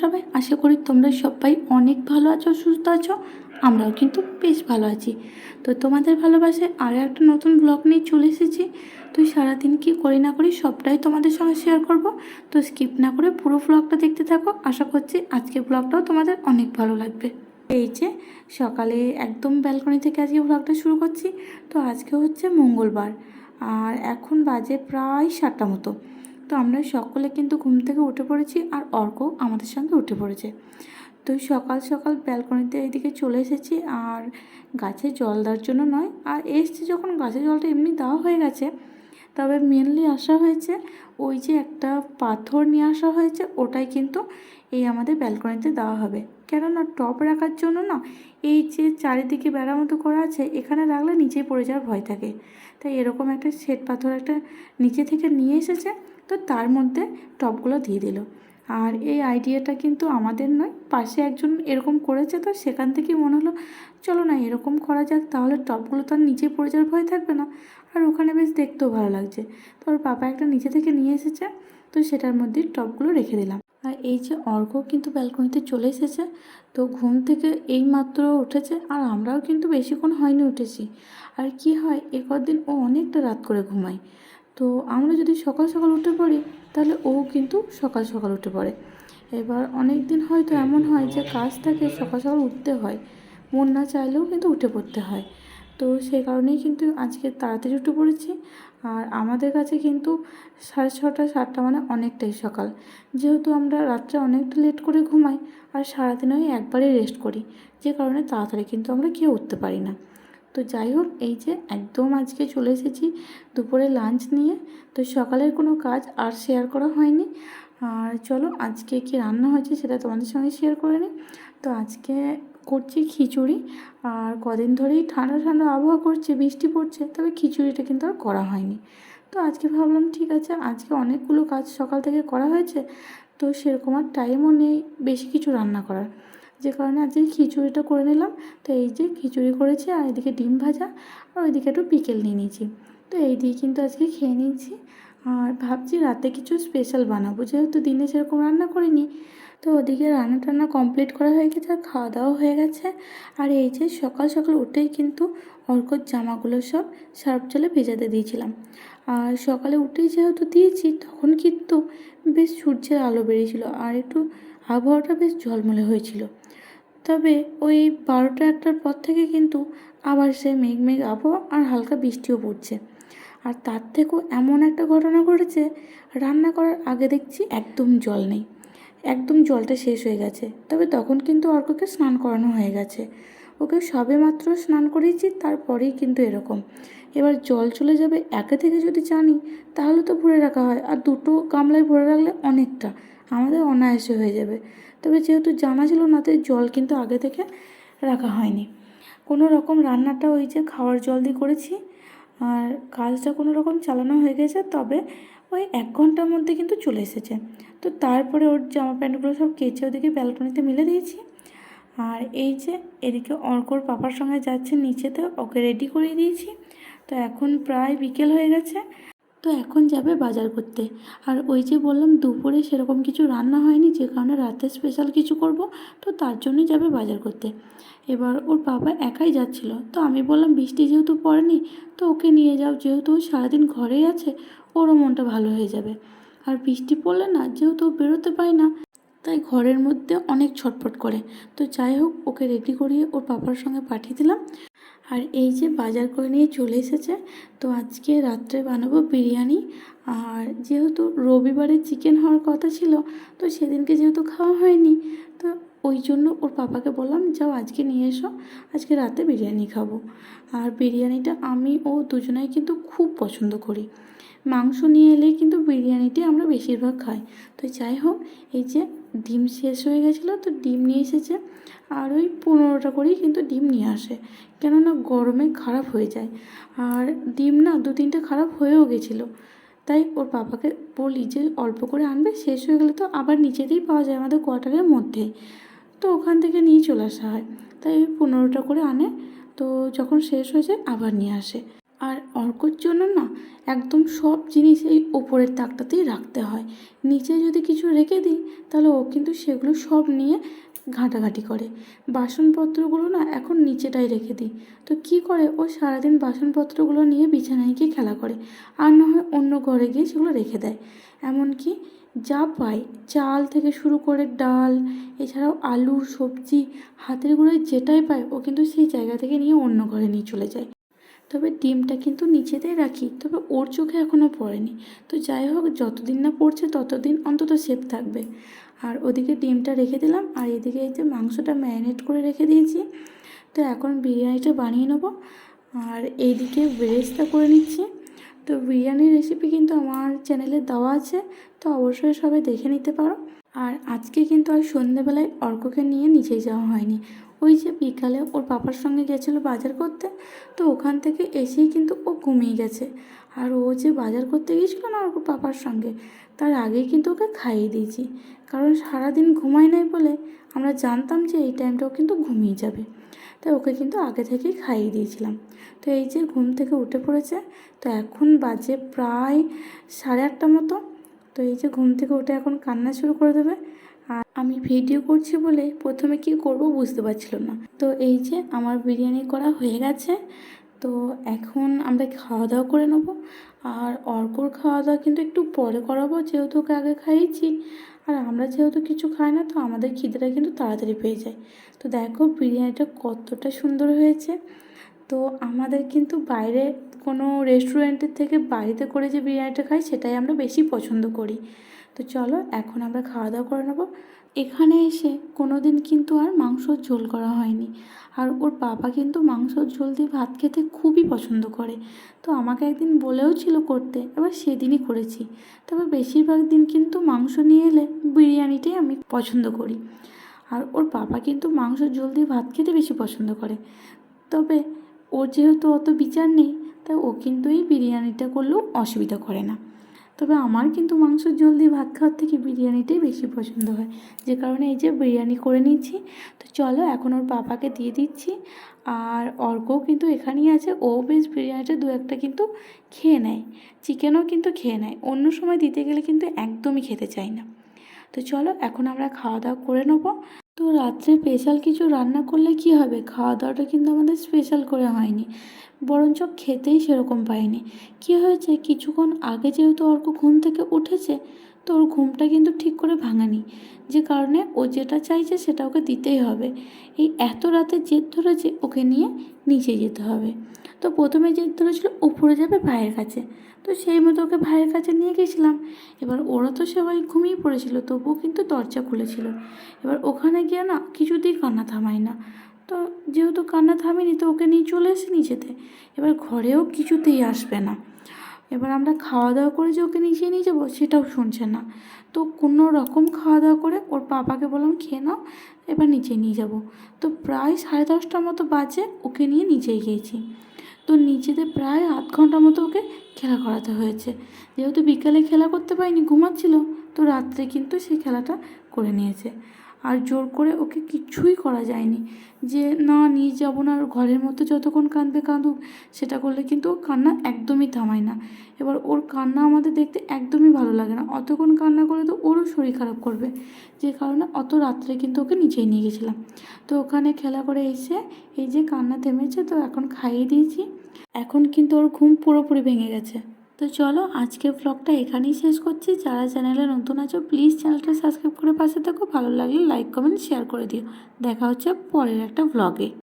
সবাই? আশা করি তোমরা সবাই অনেক ভালো আছো, সুস্থ আছো। আমরাও কিন্তু বেশ ভালো আছি। তো তোমাদের ভালোবাসে আরও একটা নতুন ব্লগ নিয়ে চলে এসেছি। তুই সারাদিন কি করি না করি সবটাই তোমাদের সঙ্গে শেয়ার করব। তো স্কিপ না করে পুরো ব্লগটা দেখতে থাকো। আশা করছি আজকের ব্লগটাও তোমাদের অনেক ভালো লাগবে। এই যে সকালে একদম ব্যালকনি থেকে আজকে ব্লগটা শুরু করছি। তো আজকে হচ্ছে মঙ্গলবার। আর এখন বাজে প্রায় সাতটা মতো। তো আমরা সকলে কিন্তু ঘুম থেকে উঠে পড়েছি আর অর্ক আমাদের সঙ্গে উঠে পড়েছে। তো সকাল সকাল ব্যালকনিতে এইদিকে চলে এসেছি আর গাছে জল দেওয়ার জন্য নয়। আর এসছি যখন গাছে জলটা এমনি দেওয়া হয়ে গেছে, তবে মেনলি আসা হয়েছে ওই যে একটা পাথর নিয়ে আসা হয়েছে, ওটাই কিন্তু এই আমাদের ব্যালকনিতে দেওয়া হবে। কেননা টপ রাখার জন্য না, এই যে চারিদিকে বেড়া মতো করা আছে, এখানে রাখলে নিচেই পড়ে যাওয়ার ভয় থাকে। তাই এরকম একটা শ্বেত পাথর একটা নিচে থেকে নিয়ে এসেছে। তো তার মধ্যে টপগুলো দিয়ে দিল। আর এই আইডিয়াটা কিন্তু আমাদের নয়, পাশে একজন এরকম করেছে তো সেখান থেকেই মনে হলো, চলো না, এরকম করা যাক, তাহলে টপগুলো তো আর নিচে পড়ে যাওয়ার ভয় থাকবে না। আর ওখানে বেশ দেখতেও ভালো লাগছে। তো ওর পাপা একটা নিচে থেকে নিয়ে এসেছে, তো সেটার মধ্যে টপগুলো রেখে দিলাম। আর এই যে অর্ঘ কিন্তু ব্যালকনিতে চলে এসেছে, তো ঘুম থেকে এই মাত্র উঠেছে, আর আমরাও কিন্তু বেশিক্ষণ হয়নি উঠেছি। আর কি হয়, এ কদিন ও অনেকটা রাত করে ঘুমায়। তো আমরা যদি সকাল সকাল উঠে পড়ি, তাহলে ও কিন্তু সকাল সকাল উঠে পড়ে। এবার অনেক দিন হয়তো এমন হয় যে কাজ থাকে, সকাল সকাল উঠতে হয়। মন না চাইলেও কিন্তু উঠে পড়তে হয়। তো সেই কারণেই কিন্তু আজকে তাড়াতাড়ি উঠে পড়েছি। আর আমাদের কাছে কিন্তু সাড়ে ছটা, সাতটা মানে অনেকটাই সকাল। যেহেতু আমরা রাত্রে অনেকটা লেট করে ঘুমাই, আর সারাদিনে ওই একবারই রেস্ট করি, যে কারণে তাড়াতাড়ি কিন্তু আমরা কেউ উঠতে পারি না। তো যাই হোক, এই যে একদম আজকে চলে এসেছি দুপুরে লাঞ্চ নিয়ে। তো সকালের কোনো কাজ আর শেয়ার করা হয়নি। আর চলো, আজকে কি রান্না হয়েছে সেটা তোমাদের সঙ্গে শেয়ার করে নিই। তো আজকে করছি খিচুড়ি। আর কদিন ধরেই ঠান্ডা ঠান্ডা আবহাওয়া করছে, বৃষ্টি পড়ছে, তবে খিচুড়িটা কিন্তু আর করা হয়নি। তো আজকে ভাবলাম, ঠিক আছে, আজকে অনেকগুলো কাজ সকাল থেকে করা হয়েছে। তো সেরকম আর টাইমও নেই বেশি কিছু রান্না করার। যে কারণে আজকে খিচুড়িটা করে নিলাম। তো এই যে খিচুড়ি করেছি আর এদিকে ডিম ভাজা আর ওইদিকে একটু বিকেল নিয়ে নিয়েছি। তো এই দিয়ে কিন্তু আজকে খেয়ে নিয়েছি। আর ভাবছি রাতে কিছু স্পেশাল বানাবো। যেহেতু দিনে সেরকম রান্না করিনি, তো ওদিকে রান্না টান্না কমপ্লিট করা হয়ে গেছে আর খাওয়া দাওয়া হয়ে গেছে। আর এই যে সকাল সকাল উঠেই কিন্তু অর্কর জামাগুলো সব সার্ফ জলে ভেজাতে দিয়েছিলাম। আর সকালে উঠেই যেহেতু দিয়েছি, তখন কিন্তু বেশ সূর্যের আলো বেরিয়েছিল। আর একটু আবহাওয়াটা বেশ ঝলমলে হয়েছিল। তবে ওই বারোটা একটার পর থেকে কিন্তু আবার সে মেঘ মেঘ আবহাওয়া আর হালকা বৃষ্টিও পড়ছে। আর তার থেকেও এমন একটা ঘটনা ঘটেছে, রান্না করার আগে দেখছি একদম জল নেই। একদম জলটা শেষ হয়ে গেছে। তবে তখন কিন্তু অর্ককে স্নান করানো হয়ে গেছে। ওকে সবে মাত্র স্নান করিয়েছি, তারপরেই কিন্তু এরকম। এবার জল চলে যাবে একে থেকে যদি জানি, তাহলে তো ভরে রাখা হয়। আর দুটো গামলায় ভরে রাখলে অনেকটা, আমাদের অনায়াসে হয়ে যাবে। তবে যেহেতু জানা ছিল না, তাই জল কিন্তু আগে থেকে রাখা হয়নি। কোনো রকম রান্নাটা ওই যে খাওয়ার জল দিয়ে করেছি, আর কাজটা কোনো রকম চালানো হয়ে গেছে, তবে ওই এক ঘণ্টার মধ্যে কিন্তু চলে এসেছে। তো তারপরে ওর জামা প্যান্টগুলো সব কেচে ওদিকে ব্যালকনিতে মিলে দিয়েছি। আর এই যে এদিকে অর্কর পাপার সঙ্গে যাচ্ছে নিচেতে ওকে রেডি করিয়ে দিয়েছি। তো এখন প্রায় বিকেল হয়ে গেছে। তো এখন যাবে বাজার করতে। আর ওই যে বললাম, দুপুরে সেরকম কিছু রান্না হয়নি, যে কারণে রাতে স্পেশাল কিছু করব। তো তার জন্যই যাবে বাজার করতে। এবার ওর বাবা একাই যাচ্ছিল। তো আমি বললাম, বৃষ্টি যেহেতু পড়েনি, তো ওকে নিয়ে যাও। যেহেতু ও সারাদিন ঘরেই আছে, ওরও মনটা ভালো হয়ে যাবে। আর বৃষ্টি পড়লে না, যেহেতু বেরোতে পায় না, তাই ঘরের মধ্যে অনেক ছটফট করে। তো যাই হোক, ওকে রেডি করিয়ে ওর পাপার সঙ্গে পাঠিয়ে দিলাম। আর এই যে বাজার করে নিয়ে চলে এসেছে, তো আজকে রাত্রে বানাবো বিরিয়ানি। আর যেহেতু রবিবারে চিকেন হওয়ার কথা ছিল, তো সেদিনকে যেহেতু খাওয়া হয়নি, তো ওই জন্য ওর পাপাকে বললাম, যাও আজকে নিয়ে এসো, আজকে রাতে বিরিয়ানি খাব। আর বিরিয়ানিটা আমি ও দুজনাই কিন্তু খুব পছন্দ করি। মাংস নিয়ে এলেই কিন্তু বিরিয়ানিটি আমরা বেশিরভাগ খাই। তো যাই হোক, এই যে ডিম শেষ হয়ে গেছিল, তো ডিম নিয়ে এসেছে আর ওই পনেরোটা করেই কিন্তু ডিম নিয়ে আসে। কেননা গরমে খারাপ হয়ে যায়। আর ডিম না দু তিনটে খারাপ হয়েও গেছিল। তাই ওর বাবাকে বলি যে অল্প করে আনবে, শেষ হয়ে গেলে তো আবার নিচেতেই পাওয়া যায় আমাদের কোয়ার্টারের মধ্যে। তো ওখান থেকে নিয়ে চলে আসা হয়। তাই ওই পনেরোটা করে আনে। তো যখন শেষ হয়ে যায় আবার নিয়ে আসে। আর অর্কর জন্য না একদম সব জিনিস এই ওপরের তাকটাতেই রাখতে হয়। নিচে যদি কিছু রেখে দিই, তাহলে ও কিন্তু সেগুলো সব নিয়ে ঘাঁটাঘাঁটি করে। বাসনপত্রগুলো না এখন নিচেটাই রেখে দিই। তো কি করে? ও সারাদিন বাসনপত্রগুলো নিয়ে বিছানায় গিয়ে খেলা করে। আর না হয় অন্য ঘরে গিয়ে সেগুলো রেখে দেয়। এমনকি যা পায়, চাল থেকে শুরু করে ডাল, এছাড়াও আলু, সবজি, হাতের গুঁড়োয় যেটাই পায়, ও কিন্তু সেই জায়গা থেকে নিয়ে অন্য ঘরে নিয়ে চলে যায়। তবে ডিমটা কিন্তু নিচেতেই রাখি, তবে ওর চোখে এখনও পড়েনি। তো যাই হোক, যতদিন না পড়ছে ততদিন অন্তত সেফ থাকবে। আর ওদিকে ডিমটা রেখে দিলাম, আর এদিকে এই যে মাংসটা ম্যারিনেট করে রেখে দিয়েছি। তো এখন বিরিয়ানিটা বানিয়ে নেব। আর এইদিকে বেরেস্তা করে নিচ্ছি। তো বিরিয়ানির রেসিপি কিন্তু আমার চ্যানেলে দেওয়া আছে, তো অবশ্যই সবাই দেখে নিতে পারো। আর আজকে কিন্তু আর সন্ধেবেলায় অর্ককে নিয়ে নিচে যাওয়া হয়নি। ওই যে বিকালে ওর পাপার সঙ্গে গেছিল বাজার করতে, তো ওখান থেকে এসেই কিন্তু ও ঘুমিয়ে গেছে। আর ও যে বাজার করতে গিয়েছিল না ওর পাপার সঙ্গে, তার আগেই কিন্তু ওকে খাইয়ে দিয়েছি। কারণ সারাদিন ঘুমায় নাই বলে আমরা জানতাম যে এই টাইমটাও কিন্তু ঘুমিয়ে যাবে। তাই ওকে কিন্তু আগে থেকেই খাইয়ে দিয়েছিলাম। তো এই যে ঘুম থেকে উঠে পড়েছে, তো এখন বাজে প্রায় সাড়ে আটটা মতো। তো এই যে ঘুম থেকে উঠে এখন কান্না শুরু করে দেবে। আর আমি ভিডিও করছি বলে প্রথমে কি করব বুঝতে পারছিলাম না। তো এই যে আমার বিরিয়ানি করা হয়ে গেছে, তো এখন আমরা খাওয়া দাওয়া করে নেব। আর অর্কর খাওয়া দাওয়া কিন্তু একটু পরে করাবো, যেহেতু ওকে আগে খাইয়েছি। আর আমরা যেহেতু কিছু খাই না, তো আমাদের খিদেটা কিন্তু তাড়াতাড়ি পেয়ে যায়। তো দেখো বিরিয়ানিটা কতটা সুন্দর হয়েছে। তো আমাদের কিন্তু বাইরে কোনো রেস্টুরেন্টের থেকে বাড়িতে করে যে বিরিয়ানিটা খাই, সেটাই আমরা বেশি পছন্দ করি। তো চলো, এখন আমরা খাওয়া দাওয়া করে নেব। এখানে এসে কোনো দিন কিন্তু আর মাংসর ঝোল করা হয়নি। আর ওর বাবা কিন্তু মাংসর ঝোল দিয়ে ভাত খেতে খুবই পছন্দ করে। তো আমাকে একদিন বলেও ছিল করতে, এবার সেদিনই করেছি। তবে বেশিরভাগ দিন কিন্তু মাংস নিয়ে এলে বিরিয়ানিটাই আমি পছন্দ করি। আর ওর বাবা কিন্তু মাংসর ঝোল দিয়ে ভাত খেতে বেশি পছন্দ করে। তবে ওর যেহেতু অত বিচার নেই তাই ও কিন্তু এই বিরিয়ানিটা করলেও অসুবিধা করে না। তবে আমার কিন্তু মাংস ঝোল দিয়ে ভাত খাওয়ার থেকে বিরিয়ানিটাই বেশি পছন্দ হয়। যে কারণে এই যে বিরিয়ানি করে নিচ্ছি তো চলো এখন ওর পাপাকে দিয়ে দিচ্ছি। আর অর্কও কিন্তু এখানেই আছে। ও বেশ বিরিয়ানিটা দু একটা কিন্তু খেয়ে নেয়। চিকেনও কিন্তু খেয়ে নেয়। অন্য সময় দিতে গেলে কিন্তু একদমই খেতে চায় না। তো চলো এখন আমরা খাওয়া দাওয়া করে নেব। তো রাত্রে স্পেশাল কিছু রান্না করলে কি হবে? খাওয়া দাওয়াটা কিন্তু আমাদের স্পেশাল করে হয়নি। বরঞ্চ খেতেই সেরকম পাইনি। কি হয়েছে? কিছুক্ষণ আগে যেহেতু অর্ক ঘুম থেকে উঠেছে তো ওর ঘুমটা কিন্তু ঠিক করে ভাঙানি। যে কারণে ও যেটা চাইছে সেটা ওকে দিতেই হবে। এই এত রাতে জেদ ধরেছে ওকে নিয়ে নিচে যেতে হবে। তো প্রথমে জেদ ধরেছিল উপরে যাবে ভাইয়ের কাছে। তো সেই মতো ওকে ভাইয়ের কাছে নিয়ে গেছিলাম। এবার ওরা তো সবাই ঘুমিয়ে পড়েছিল, তবুও কিন্তু দরজা খুলেছিল। এবার ওখানে গিয়ে না কিছুতেই কান্না থামায় না। তো যেহেতু কান্না থামেনি, তো ওকে নিয়ে চলে এসে নিচেতে। এবার ঘরেও কিছুতেই আসবে না। এবার আমরা খাওয়া দাওয়া করে যে ওকে নিচে নিয়ে যাব, সেটাও শুনছে না। তো কোনো রকম খাওয়া দাওয়া করে ওর পাপাকে বললাম, খেয়ে নাও, এবার নিচে নিয়ে যাব। তো প্রায় সাড়ে দশটার মতো বাজে ওকে নিয়ে নিচে গিয়েছি। তো নিচেতে প্রায় আধ ঘণ্টার মতো ওকে খেলা করাতে হয়েছে। যেহেতু বিকালে খেলা করতে পারিনি, ঘুমাচ্ছিল, তো রাত্রে কিন্তু সেই খেলাটা করে নিয়েছে। আর জোর করে ওকে কিচ্ছুই করা যায়নি। যে, না, নিয়ে যাব না আর ঘরের মধ্যে যতক্ষণ কাঁদবে কাঁদুক, সেটা করলে কিন্তু ও কান্না একদমই থামায় না। এবার ওর কান্না আমাদের দেখতে একদমই ভালো লাগে না। অতক্ষণ কান্না করলে তো ওরও শরীর খারাপ করবে। যে কারণে অত রাত্রে কিন্তু ওকে নিচেই নিয়ে গেছিলাম। তো ওখানে খেলা করে এসে এই যে কান্না থেমেছে, তো এখন খাইয়ে দিয়েছি। এখন কিন্তু ওর ঘুম পুরোপুরি ভেঙে গেছে। তো চলো আজকের ব্লগটা এখানেই শেষ করছি। যারা চ্যানেলে নতুন আছো প্লিজ চ্যানেলটা সাবস্ক্রাইব করে পাশে থাকো। ভালো লাগলে লাইক কমেন্ট শেয়ার করে দিও। দেখা হচ্ছে পরের একটা ব্লগে